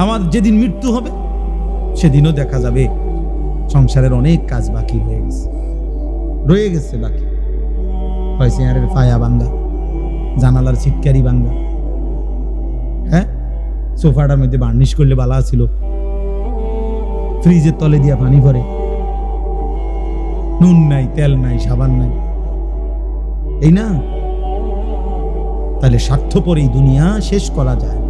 আমার যেদিন মৃত্যু হবে, সেদিনও দেখা যাবে। সংসারের অনেক কাজ বাকি হয়ে গেছে। রয়ে গেছে বাকি। চেয়ারের ফায়া বাঙ্গা জানালার ছিটকারি বাঙ্গা হ্যাঁ? সোফাটার মধ্যে বার্নিশ করলে বালা ছিল। ফ্রিজের তলে দিয়া পানি ভরে। নুন নাই, তেল নাই, সাবান নাই। এই না? তাহলে স্বার্থপর এই দুনিয়া শেষ করা যায়।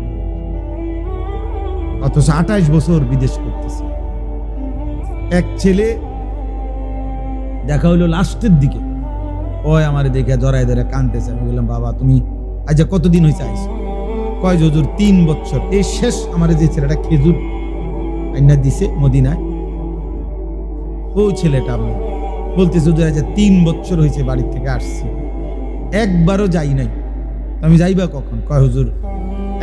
অথচ আঠাশ বছর বিদেশ করতেছে। এক ছেলে দেখা হইল লাস্টের দিকে। ওই আমার দেখে জড়াই ধরে কানতেছে আমি বললাম, বাবা, তুমি আজ কতদিন হয়েছে আইস কয় যজুর তিন বছর। এই শেষ আমার যে ছেলেটা খেজুর আইনা দিছে মদিনায় ও ছেলেটা আমি বলতেছে, হুজুর, আজ তিন বছর হয়েছে বাড়ির থেকে আসছি। একবারও যাই নাই। আমি যাইবা কখন? কয়, হুজুর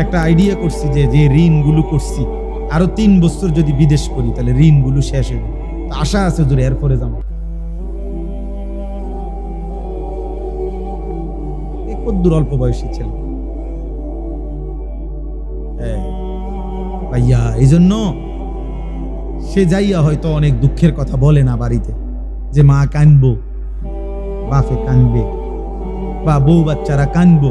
একটা আইডিয়া করছি যে যে ঋণগুলো করছি, আরও তিন বছর যদি বিদেশ করি, তাহলে ঋণগুলো শেষ তো আশা আছে হুজুর এরপরে যাব। কদ্দুর অল্প বয়সী ছেলে। হ্যাঁ। ভাইয়া এই জন্য সে যাইয়া হয়তো অনেক দুঃখের কথা বলে না বাড়িতে, যে মা কানবো, বাপে কানবে, বা বউ বাচ্চারা কানবো।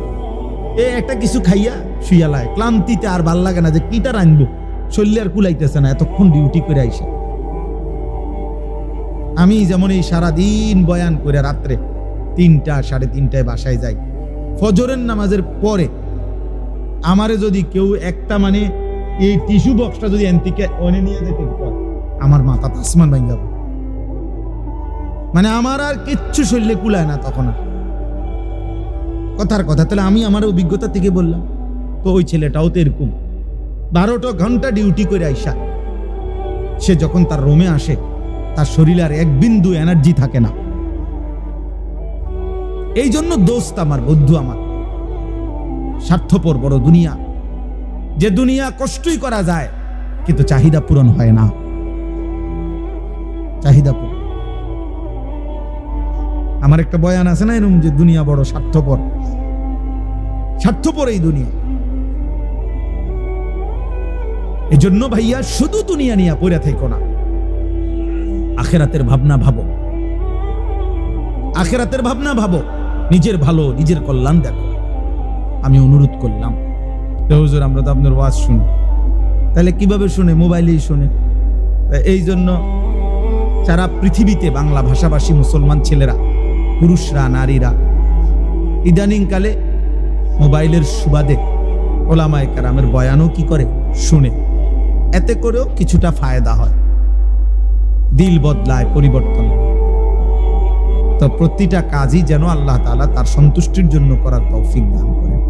এ একটা কিছু খাইয়া শুয়ালায় ক্লান্তিতে আর ভালো লাগে না যে কিটা রানবো শরীরে আর কুলাইতেছে না, এতক্ষণ ডিউটি করে আইসে। আমি যেমন এই সারাদিন বয়ান করে রাত্রে তিনটা, সাড়ে তিনটায় বাসায় যাই। ফজরের নামাজের পরে আমারে যদি কেউ একটা মানে এই টিস্যু বক্সটা যদি এনতিকে অনে নিয়ে যেতে আমার মাথা আসমান ভাঙ যাবে মানে আমার আর কিচ্ছু শরীরে কুলায় না তখন আর। কথার কথা, তাহলে আমি আমার অভিজ্ঞতা থেকে বললাম, তো ওই ছেলেটাও তো এরকম। বারোটা ঘণ্টা ডিউটি করে আইসা, সে যখন তার রোমে আসে, তার শরীরে আর এক বিন্দু এনার্জি থাকে না। এই জন্য দোস্ত আমার, বন্ধু আমার, স্বার্থপর বড় দুনিয়া। যে দুনিয়া কষ্টই করা যায়, কিন্তু চাহিদা পূরণ হয় না। চাহিদা পূরণ। আমার একটা বয়ান আছে না এরকম যে দুনিয়া বড় স্বার্থপর। স্বার্থপর এই দুনিয়া। এজন্য ভাইয়া, শুধু দুনিয়া নিয়ে পড়ে থেকো না। আখেরাতের ভাবনা ভাবো। আখেরাতের ভাবনা ভাবো। নিজের ভালো, নিজের কল্যাণ দেখো। আমি অনুরোধ করলাম। হুজুর, আমরা তো আপনার ওয়াজ শুনি। তাহলে কীভাবে শুনে? মোবাইলেই শুনে। এই জন্য সারা পৃথিবীতে বাংলা ভাষাভাষী মুসলমান ছেলেরা পুরুষরা, নারীরা। ইদানিংকালে মোবাইলের সুবাদে ওলামায় কারামের বয়ানও কি করে শুনে, এতে করেও কিছুটা ফায়দা হয়। দিল বদলায়, পরিবর্তন। তো প্রতিটা কাজই যেন আল্লাহ তাআলা তার সন্তুষ্টির জন্য করার তৌফিক দান করেন।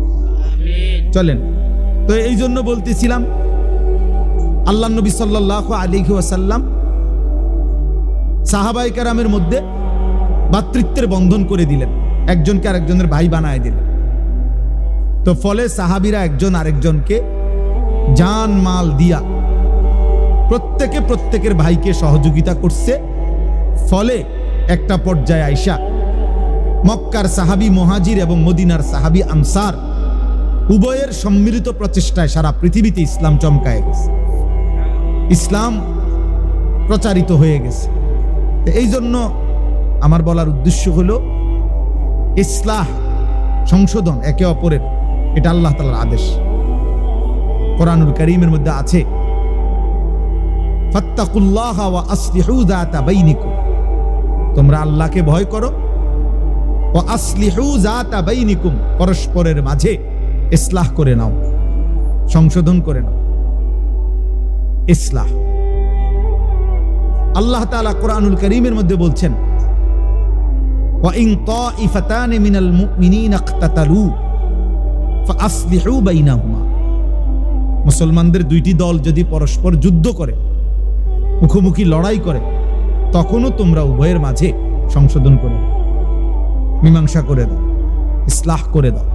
চলেন, তো এই জন্য বলতেছিলাম, আল্লাহ নবী সাল্লাহ আলিহি ওয়াসাল্লাম সাহাবাই কারামের মধ্যে ভাতৃত্বের বন্ধন করে দিলেন। একজনকে আরেকজনের ভাই বানায় দিলেন। তো ফলে সাহাবিরা একজন আরেকজনকে জান মাল দিয়া প্রত্যেকে প্রত্যেকের ভাইকে সহযোগিতা করছে। ফলে একটা পর্যায়ে আইসা মক্কার সাহাবি মহাজির এবং মদিনার সাহাবি আনসার উভয়ের সম্মিলিত প্রচেষ্টায় সারা পৃথিবীতে ইসলাম চমকায় গেছে। ইসলাম প্রচারিত হয়ে গেছে। এই জন্য আমার বলার উদ্দেশ্য হলো ইসলাহ, সংশোধন, একে অপরের। এটা আল্লাহ তালার আদেশ। কোরআনুল করিমের মধ্যে আছে তোমরা আল্লাহকে ভয় করো ও আসলিহু পরস্পরের মাঝে ইসলাহ করে নাও, সংশোধন করে নাও। ইসলাহ। আল্লাহ তাআলা কোরআনুল করিমের মধ্যে বলছেন وإن طائفتان من المؤمنين اقتتلوا فأصلحوا بينهما মুসলমানদের দুইটি দল যদি পরস্পর যুদ্ধ করে মুখোমুখি লড়াই করে তখনও তোমরা উভয়ের মাঝে সংশোধন করে দাও মীমাংসা করে দাও ইসলাহ করে দাও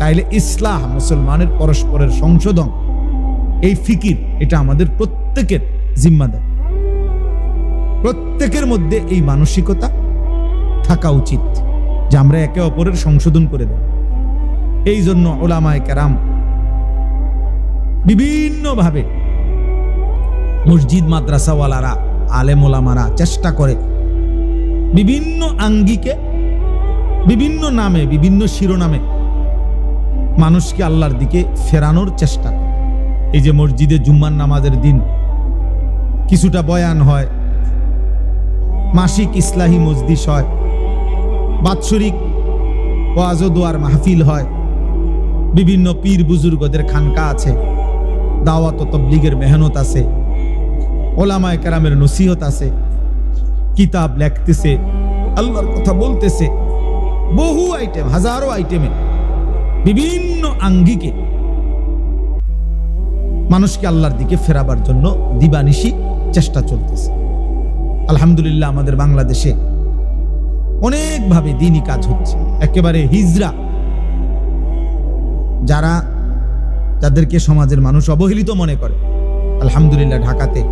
তাইলে ইসলাহ মুসলমানের পরস্পরের সংশোধন এই ফিকির এটা আমাদের প্রত্যেকের জিম্মাদার প্রত্যেকের মধ্যে এই মানসিকতা থাকা উচিত, যে আমরা একে অপরের সংশোধন করে দেব। এই জন্য ওলামায় কেরাম বিভিন্নভাবে মসজিদ মাদ্রাসাওয়ালারা, আলেম ওলামারা চেষ্টা করে বিভিন্ন আঙ্গিকে, বিভিন্ন নামে, বিভিন্ন শিরোনামে মানুষকে আল্লাহর দিকে ফেরানোর চেষ্টা করে। এই যে মসজিদে জুম্মার নামাজের দিন কিছুটা বয়ান হয়, মাসিক ইসলাহী মজদিস হয় বাৎসরিক ওয়াজদোয়ার মাহফিল হয়। বিভিন্ন পীর বুজুর্গদের খানকা আছে। দাওয়াত তবলিগের মেহনত আছে। ওলামায় কেরামের নসিহত আছে। কিতাব লেখতেছে, আল্লাহর কথা বলতেছে। বহু আইটেম হাজারো আইটেমে বিভিন্ন আঙ্গিকে মানুষকে আল্লাহর দিকে ফেরাবার জন্য দিবানিশি চেষ্টা চলতেছে। আলহামদুলিল্লাহ আমাদের বাংলাদেশে অনেকভাবে দিনই কাজ হচ্ছে। একেবারে হিজরা। যারা যাদেরকে সমাজের মানুষ অবহেলিত মনে করে, আলহামদুলিল্লাহ ঢাকাতে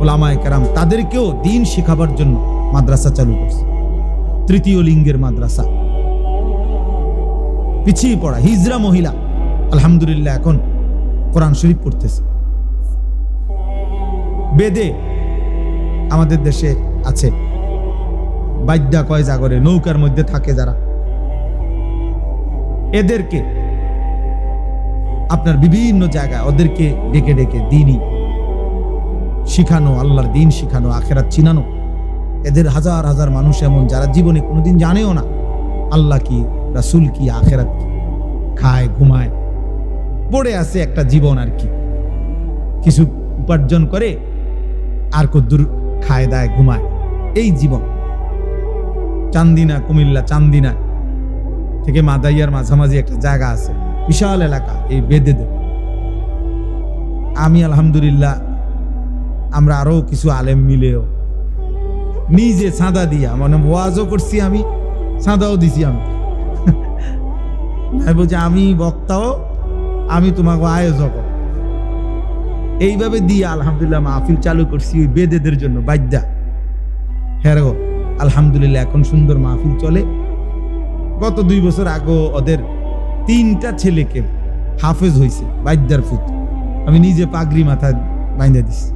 ওলামায় কেরাম তাদেরকেও দিন শেখাবার জন্য মাদ্রাসা চালু করছে। তৃতীয় লিঙ্গের মাদ্রাসা। পিছিয়ে পড়া হিজরা মহিলা, আলহামদুলিল্লাহ এখন কোরআন শরীফ পড়তেছে। বেদে আমাদের দেশে আছে। বাদ্যা কয় জাগরে নৌকার মধ্যে থাকে যারা। এদেরকে, আপনার বিভিন্ন জায়গায় ওদেরকে ডেকে ডেকে দিনই শিখানো, আল্লাহর দিন শিখানো, আখেরাত চিনানো। এদের হাজার হাজার মানুষ এমন, যারা জীবনে কোনোদিন জানেও না আল্লাহ কি, রাসুল কি, আখেরাত কি, খায়, ঘুমায়, পড়ে আছে একটা জীবন আর কি। কিছু উপার্জন করে, আর কদ্দুর খায়, দায়, ঘুমায়। এই জীবন। চান্দিনা, কুমিল্লা, চান্দিনা। থেকে মাদাইয়ার মাঝামাঝি একটা জায়গা আছে। বিশাল এলাকা, এই বেদেদের আমি আলহামদুলিল্লাহ, আমরা আরও কিছু আলেম মিলেও নিজে চাঁদা দিয়া মানে ওয়াজও করছি আমি চাঁদাও দিছি আমি। আমি বলছি, আমি বক্তাও, আমি তোমাকে আয়োজক। এইভাবে দিয়ে আলহামদুলিল্লাহ মাহফিল চালু করছি ওই বেদেদের জন্য বাদ্যা হ্যাঁ আলহামদুলিল্লাহ, এখন সুন্দর মাহফিল চলে। গত দুই বছর আগে ওদের তিনটা ছেলেকে হাফেজ হয়েছে বাদ্যার ফুত আমি নিজে পাগড়ি মাথায় বাইন্দা দিছি।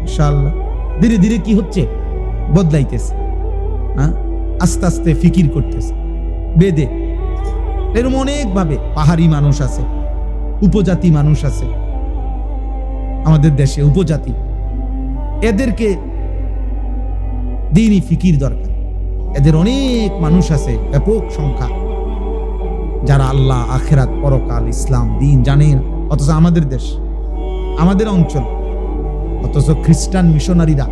ইনশাআল্লাহ। ধীরে ধীরে কি হচ্ছে? বদলাইতেছে। হ্যাঁ? আস্তে আস্তে ফিকির করতেছে। বেদে। এরকম অনেকভাবে পাহাড়ি মানুষ আছে, উপজাতি মানুষ আছে। আমাদের দেশে উপজাতি। এদেরকে দিনই ফিকির দরকার। এদের অনেক মানুষ আছে, ব্যাপক সংখ্যা, যারা আল্লাহ, আখেরাত, পরকাল, ইসলাম, দিন জানে না। অথচ আমাদের দেশ, আমাদের অঞ্চল, অথচ খ্রিস্টান মিশনারিরা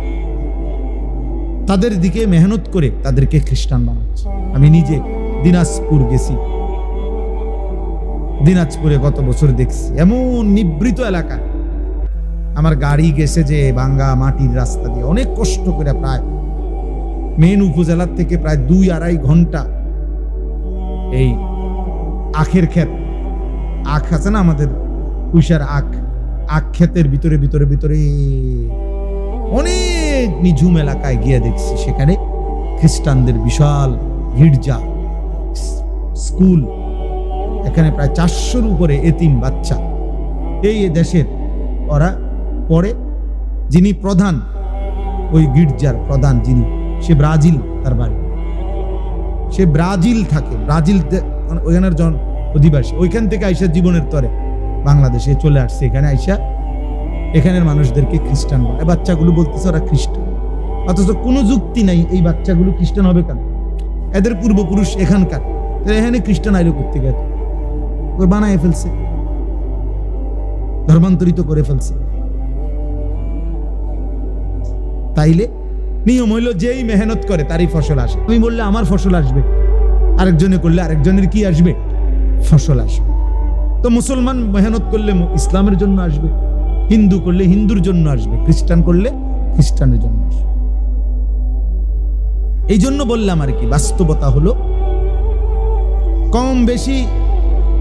তাদের দিকে মেহনত করে তাদেরকে খ্রিস্টান বানাচ্ছে। আমি নিজে দিনাজপুর গেছি। দিনাজপুরে গত বছর দেখছি, এমন নিবৃত এলাকা আমার গাড়ি গেছে যে ভাঙ্গা মাটির রাস্তা দিয়ে। অনেক কষ্ট করে প্রায় মেন উপজেলার থেকে প্রায় দুই আড়াই ঘণ্টা এই আখের ক্ষেত। আখ আছে না আমাদের কুইশার আখ? আখ ক্ষেতের ভিতরে ভিতরে ভিতরে অনেক নিঝুম এলাকায় গিয়ে দেখছি সেখানে খ্রিস্টানদের বিশাল গির্জা, স্কুল। এখানে প্রায় চারশোর উপরে এতিম বাচ্চা। এই দেশের ওরা পড়ে যিনি প্রধান, ওই গির্জার প্রধান যিনি সে ব্রাজিল তার বাড়ি। সে ব্রাজিল থাকে, ব্রাজিল মানে ওইখানের জন অধিবাসী। ওইখান থেকে আইসা জীবনের তরে বাংলাদেশে চলে আসছে। এখানে আইসা এখানের মানুষদেরকে খ্রিস্টান বলে। বাচ্চাগুলো বলতেছে ওরা খ্রিস্টান। অথচ কোনো যুক্তি নাই, এই বাচ্চাগুলো খ্রিস্টান হবে কেন? এদের পূর্বপুরুষ এখানকার। এখানে খ্রিস্টান আইলো করতে গেছে বানায় ফেলছে। ধর্মান্তরিত করে ফেলছে। তাইলে নিয়ম হইল যেই মেহনত করে তারই ফসল আসে। আমি বললে, আমার ফসল আসবে। আরেকজনে করলে, আরেকজনের কি আসবে? ফসল আসবে। তো মুসলমান মেহনত করলে ইসলামের জন্য আসবে, হিন্দু করলে হিন্দুর জন্য আসবে, খ্রিস্টান করলে খ্রিস্টানের জন্য আসবে। এই জন্য বললাম আর কি, বাস্তবতা হলো কম বেশি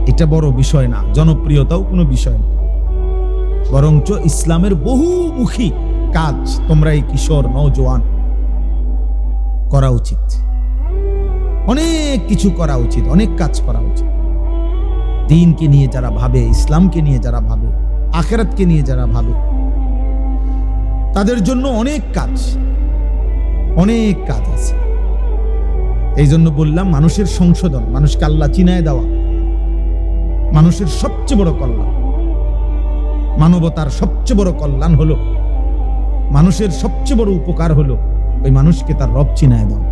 এটা বড় বিষয় না, জনপ্রিয়তাও কোনো বিষয় না। বরঞ্চ ইসলামের বহুমুখী কাজ তোমরা এই কিশোর, নওজোয়ান করা উচিত। অনেক কিছু করা উচিত, অনেক কাজ করা উচিত। দিনকে নিয়ে যারা ভাবে, ইসলামকে নিয়ে যারা ভাবে, আখেরাতকে নিয়ে যারা ভাবে, তাদের জন্য অনেক কাজ অনেক কাজ আছে। এই জন্য বললাম, মানুষের সংশোধন, মানুষকে আল্লাহ চিনায় দেওয়া, মানুষের সবচেয়ে বড় কল্যাণ, মানবতার সবচেয়ে বড় কল্যাণ হলো মানুষের সবচেয়ে বড় উপকার হলো ওই মানুষকে তার রব চিনায় দেওয়া।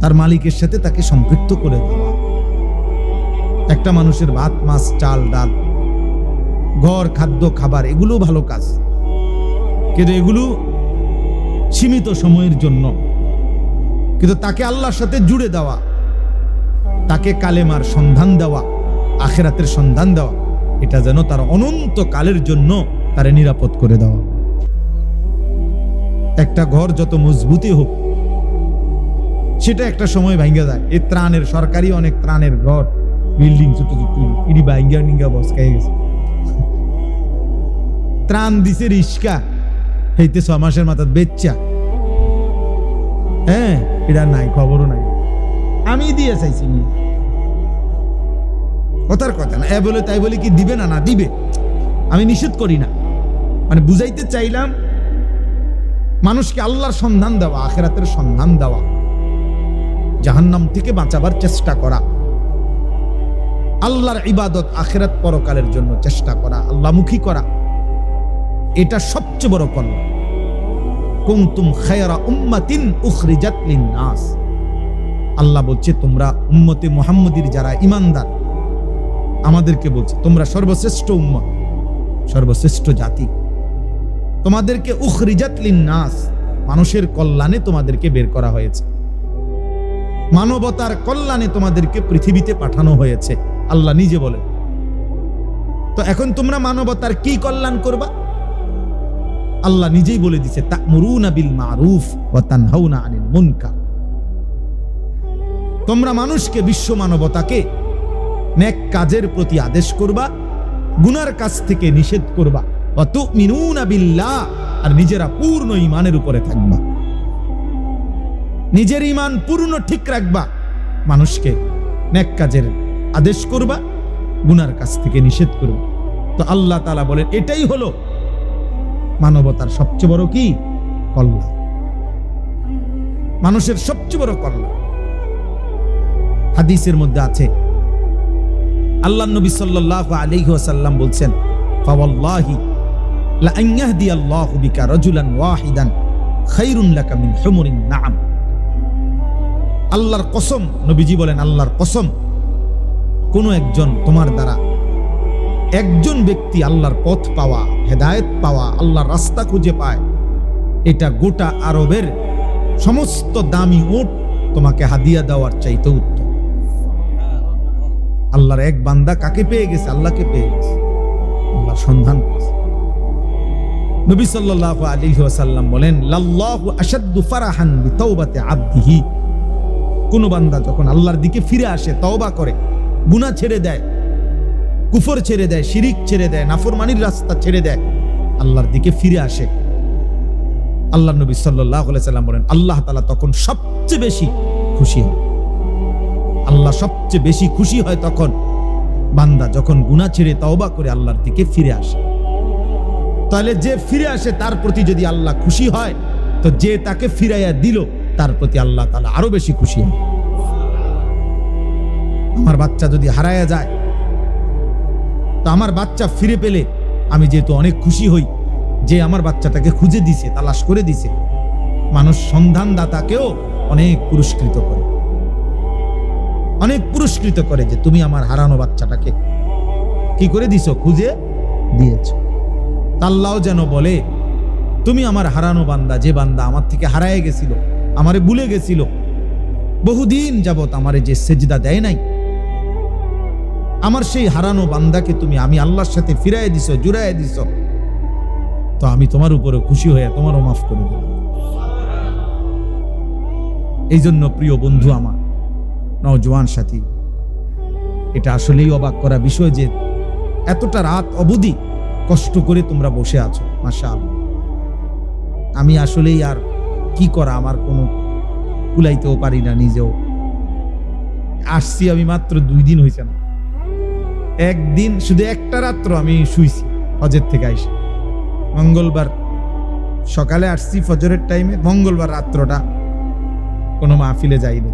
তার মালিকের সাথে তাকে সম্পৃক্ত করে দেওয়া। একটা মানুষের ভাত, মাছ, চাল, ডাল, ঘর, খাদ্য, খাবার এগুলো ভালো কাজ। কিন্তু এগুলো সীমিত সময়ের জন্য। কিন্তু তাকে আল্লাহর সাথে জুড়ে দেওয়া, তাকে কালেমার সন্ধান দেওয়া, আখেরাতের সন্ধান দেওয়া, এটা যেন তার অনন্ত কালের জন্য তারে নিরাপদ করে দেওয়া একটা ঘর যত মজবুতি হোক, সেটা একটা সময় ভাঙ্গা যায়। এই ত্রাণের, সরকারি অনেক ত্রাণের ঘর, বিল্ডিং ছোট ছোট ইডি ভাঙ্গা নিঙ্গা বসকাই গেছে। ত্রাণ দিছে রিস্কা, হইতে ছ মাসের মাথা বেচ্চা। হ্যাঁ এটা নাই, খবরও নাই। আমি দিয়ে চাইছি কথার কথা না, এ বলে তাই বলে কি দিবে না না দিবে। আমি নিষেধ করি না। মানে বুঝাইতে চাইলাম, মানুষকে আল্লাহর সন্ধান দেওয়া, আখেরাতের সন্ধান দেওয়া, জাহান্নাম থেকে বাঁচাবার চেষ্টা করা, আল্লাহর ইবাদত আখেরাত পরকালের জন্য চেষ্টা করা, আল্লাহমুখী করা, এটা সবচেয়ে বড় কল্যাণ কুনতুম খায়রা উম্মাতিন উখরিজাত লিন-নাস। আল্লাহ বলছে, তোমরা উম্মতে মুহাম্মদীর যারা ইমানদার আমাদেরকে বলছে, তোমরা সর্বশ্রেষ্ঠ উম্মত, সর্বশ্রেষ্ঠ জাতি। তোমাদেরকে উখরিজাত লিন-নাস, মানুষের কল্যাণে তোমাদেরকে বের করা হয়েছে। মানবতার কল্যাণে তোমাদেরকে পৃথিবীতে পাঠানো হয়েছে। আল্লাহ নিজে বলেন। তো এখন তোমরা মানবতার কি কল্যাণ করবা? আল্লাহ নিজেই বলে দিছে বিল মারুফ তোমরা মানুষকে বিশ্ব মানবতাকে নেক কাজের প্রতি আদেশ করবা, গুনার কাছ থেকে নিষেধ করবা। আর নিজেরা পূর্ণ ঈমানের উপরে থাকবা। নিজের ইমান পূর্ণ ঠিক রাখবা। মানুষকে নেক কাজের আদেশ করবা, গুনার কাছ থেকে নিষেধ করবা। তো আল্লাহ তালা বলেন, এটাই হলো মানবতার সবচেয়ে বড় কি? কল্যাণ মানুষের সবচেয়ে বড় কল্যাণ হাদিসের মধ্যে আছে, আল্লাহ নবী সাল্লাল্লাহু আলাইহি ওয়াসাল্লাম বলছেন ফাওয়াল্লাহি আল্লাহর কসম, নবীজি বলেন, আল্লাহর কসম, কোন একজন তোমার দ্বারা একজন ব্যক্তি আল্লাহর পথ পাওয়া, হেদায়েত পাওয়া, আল্লাহর রাস্তা খুঁজে পায়, এটা গোটা আরবের সমস্ত দামি উট তোমাকে হাদিয়া দেওয়ার চাইতে উত্তম। আল্লাহর এক বান্দা কাকে পেয়ে গেছে? আল্লাহকে পেয়ে গেছে। আল্লাহর সন্ধান পেয়েছে। নবী সাল্লাল্লাহু আলাইহি ওয়াসাল্লাম বলেন, লাল্লাহু আশাদ্দু ফারাহান বিতাওবাতি আবদিহি। কোন বান্দা যখন আল্লাহর দিকে ফিরে আসে, তওবা করে, গুনাহ ছেড়ে দেয়, কুফর ছেড়ে দেয়, শিরিক ছেড়ে দেয়, নাফরমানির রাস্তা ছেড়ে দেয়, আল্লাহর দিকে ফিরে আসে। আল্লাহ নবী আলাইহি সাল্লাম বলেন, আল্লাহ তাআলা তখন সবচেয়ে বেশি খুশি হয়। আল্লাহ সবচেয়ে বেশি খুশি হয় তখন বান্দা যখন গুনাহ ছেড়ে তওবা করে আল্লাহর দিকে ফিরে আসে। তাহলে যে ফিরে আসে তার প্রতি যদি আল্লাহ খুশি হয়, তো যে তাকে ফিরাইয়া দিল, তার প্রতি আল্লাহ তাআলা আরও বেশি খুশি হয়। আমার বাচ্চা যদি হারায়া যায়, তো আমার বাচ্চা ফিরে পেলে আমি যেহেতু অনেক খুশি হই, যে আমার বাচ্চাটাকে খুঁজে দিছে, তালাশ করে দিছে, মানুষ সন্ধানদাতাকেও অনেক পুরস্কৃত করে। অনেক পুরস্কৃত করে যে তুমি আমার হারানো বাচ্চাটাকে কি করে দিছো? খুঁজে দিয়েছ। তাল্লাও যেন বলে, তুমি আমার হারানো বান্দা, যে বান্দা আমার থেকে হারায় গেছিল, আমারে ভুলে গেছিল, বহুদিন যাবত আমারে যে সেজদা দেয় নাই, আমার সেই হারানো বান্দাকে তুমি আমি আল্লাহর সাথে ফিরাই দিছ জুড়াই দিছ, তো আমি তোমার উপরে খুশি হয়ে তোমারও মাফ করে দিলাম। এই জন্য প্রিয় বন্ধু আমার, নওজোয়ান সাথী, এটা আসলেই অবাক করা বিষয় যে, এতটা রাত অবধি কষ্ট করে তোমরা বসে আছো মাসা আমি আসলেই আর কি করা, আমার কোনো কুলাইতেও পারি না নিজেও। আসছি আমি মাত্র দুই দিন হয়েছে না। একদিন, শুধু একটা রাত্র আমি শুইছি হজের থেকে আইসি। মঙ্গলবার সকালে আসছি, ফজরের টাইমে মঙ্গলবার রাত্রটা কোনো মাহফিলে যাইনি।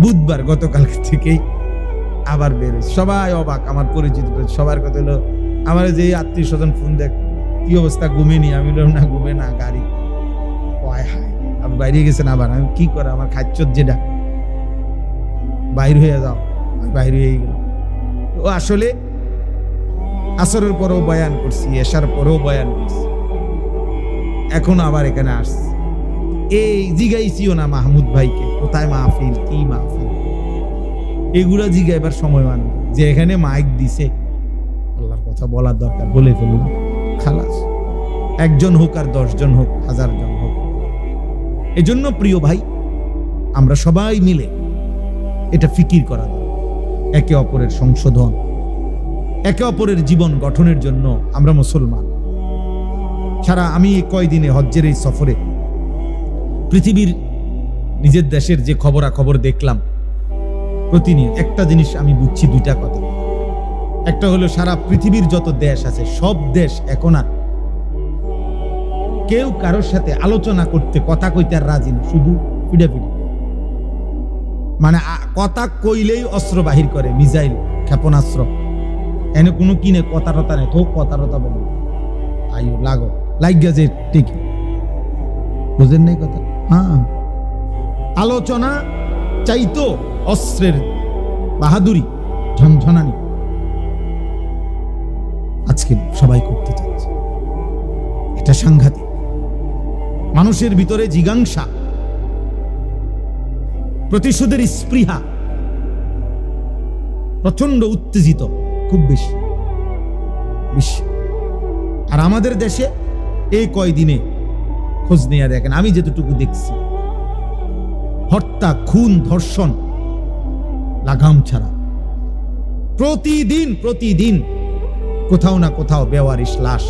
বুধবার গতকাল থেকেই আবার বেরোয় সবাই অবাক, আমার পরিচিত, সবার কথা হলো আমার যে আত্মীয় স্বজন ফোন দেখ, কি অবস্থা ঘুমেনি আমি বললাম, না, ঘুমে না, গাড়ি। কয়, হায়, আপনি বাইরে গেছেন আবার? আমি কি করে, আমার খাচ্চর যেটা। বাইর হয়ে যাও। আমি বাইর হয়ে গেলাম। ও আসলে আসরের পরেও বয়ান করছি, এসার পরেও বয়ান করছি। এখন আবার এখানে আসছি। এই জিগাইছিও না মাহমুদ ভাইকে, কোথায় মাহফিল? কি মাহফিল? এগুলা জিগাইবার সময় মান যে এখানে মাইক দিছে কথা বলার দরকার, বলে ফেলুন। খালাস, একজন হোক আর দশজন হোক হাজার জন হোক। এজন্য প্রিয় ভাই, আমরা সবাই মিলে এটা ফিকির করা একে অপরের সংশোধন, একে অপরের জীবন গঠনের জন্য আমরা মুসলমান। সারা আমি কয়দিনে হজ্জের এই সফরে, পৃথিবীর নিজের দেশের যে খবরাখবর দেখলাম, প্রতিনিয়ত একটা জিনিস আমি বুঝছি, দুইটা কথা। একটা হলো সারা পৃথিবীর যত দেশ আছে, সব দেশ এখন আর কেউ কারোর সাথে আলোচনা করতে, কথা কইতে আর রাজি না, শুধু পিডাপিডি মানে কথা কইলেই অস্ত্র বাহির করে মিজাইল ক্ষেপণাস্ত্র। এনে কোনো কিনে কথা টতা নেই তো কথা টতা বলো। আইও লাগো লাগিয়া যে ঠিক। বুঝেন নাই কথা? হ্যাঁ। আলোচনা চাইতো অস্ত্রের বাহাদুরি, ঝনঝনানি। আজকে সবাই করতে চাচ্ছে। এটা সাংঘাতিক। মানুষের ভিতরে জিজ্ঞাসা, প্রতিশোধের স্পৃহা প্রচণ্ড উত্তেজিত, খুব বেশি বেশি। আর আমাদের দেশে এই কয়দিনে খোঁজ নিয়ে দেখেন, আমি যেতটুকু দেখছি। হত্যা খুন, ধর্ষণ, লাগাম ছাড়া। প্রতিদিন প্রতিদিন কোথাও না কোথাও বেওয়ারিশ লাশ।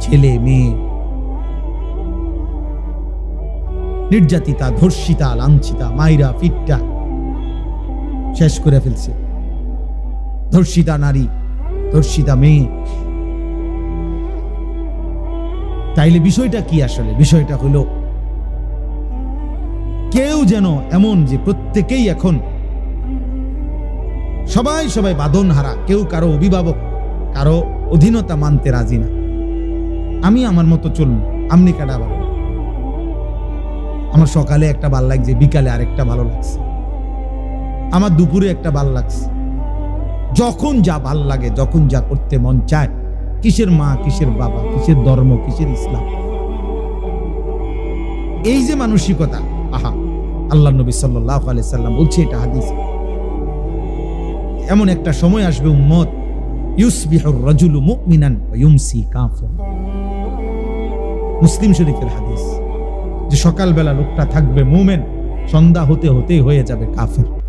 ছেলে, মেয়ে। নির্যাতিতা, ধর্ষিতা, লাঞ্ছিতা, মাইরা, ফিটটা শেষ করে ফেলছে। ধর্ষিতা নারী, ধর্ষিতা মেয়ে। তাইলে বিষয়টা কি আসলে? বিষয়টা হলো, কেউ যেন এমন যে প্রত্যেকেই এখন সবাই সবাই বাঁধন হারা, কেউ কারও অভিভাবক, কারও অধীনতা মানতে রাজি না। আমি আমার মতো চলুন, আমনি কাটা ভালো। আমার সকালে একটা ভালো লাগছে, বিকালে আরেকটা ভালো লাগছে। আমার দুপুরে একটা ভালো লাগছে। যখন যা ভালো লাগে, যখন যা করতে মন চায়, কিসের মা, কিসের বাবা, কিসের ধর্ম, কিসের ইসলাম। এই যে মানসিকতা, আহা আল্লাহ নবী সাল্লাহ আলাই সাল্লাম বলছে এটা হাদিস। এমন একটা সময় আসবে, উম্মত। ইউসবিহুর রাজুলু মুমিনান ওয়া ইউমসি কাফির। মুসলিম শরীফের হাদিস যে সকালবেলা লোকটা থাকবে মুমেন, সন্ধ্যা হতে হতেই হয়ে যাবে কাফের।